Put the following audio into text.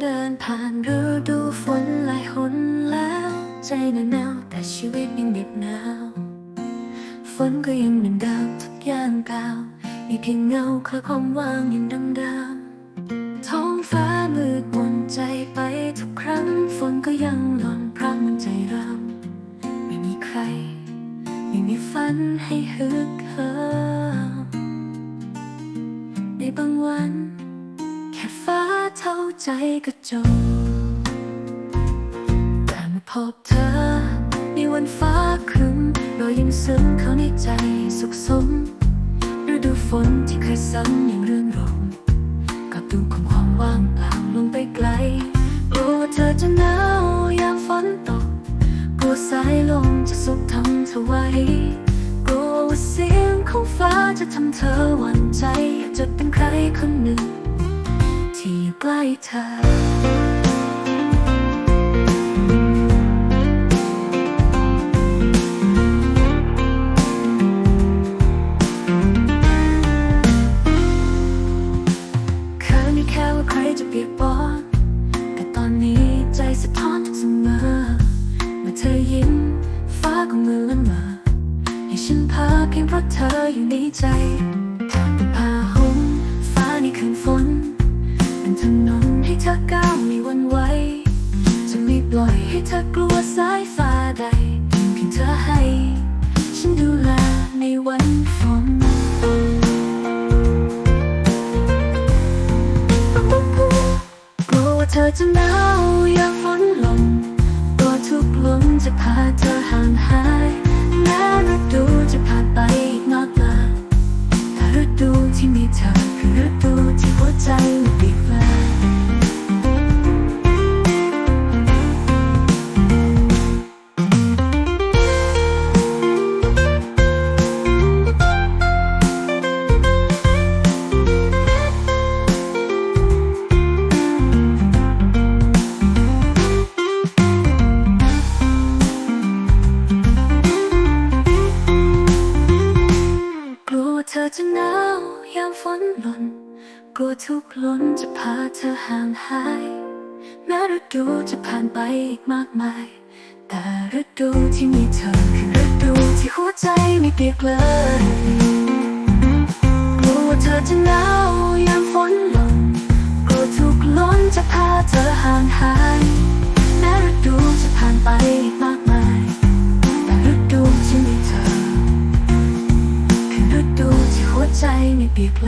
เดินผ่านฤดูฝนหลายหนแล้ว ใจหนาวหนาวแต่ชีวิตยังเหน็บหนาว ฝนก็ยังเหมือนเดิมทุกอย่างก้าว มีเพียงเงาคลาความว่างยังดังดิมท้องฟ้ามืดมนใจไปทุกครั้ง ฝนก็ยังหล่นพรางใจเราไม่มีใคร ไม่มีฝันให้ฮึกเหิมในบางวัน ใจก็จบแต่มพบเธอในวันฟ้าครึ้มรอยยิ้มซึ้งเข้าในใจสุขสมฤดูฝนที่เคยซ้ำยังเรื่องรมกับดูของความว่างเปล่าลงไปไกลกลัวว่าเธอจะหนาวยามฝนตกกลัวสายลมจะสุกทำเธอไว้กลัวว่าเสียงของฟ้าจะทำเธอหวั่นใจจะเป็นใครคนหนึ่ง เธอเคยแค่ว่าใครจะเปียกปอนแต่ตอนนี้ใจสะท้อนทุกเสมอ เมื่อเธอยิ้มฟ้าก็มือละเมอให้ฉันพาเพียงเพราะเธออยู่ในใจ วไวันไหวจะไม่ปล่อยให้เธอกลัวสายฟ้าใดเพียงเธอให้ ฉันดูแลในวันฝนกลัวว่าเธอจะหนาวยามฝนลงกลัวทุกลมจะพาเธอห่างหายแม้ฤดูจะผ่านไปอีกนอกลาแต่ฤดูที่มีเธอคือฤดูที่หัวใจ จะหนาวยามฝนหล่น กลัวทุกลมจะพาเธอห่างหาย แม้ฤดูจะผ่านไปอีกมากมาย แต่ฤดูที่มีเธอคือฤดูที่หัวใจไม่เปียกเลย มีเธ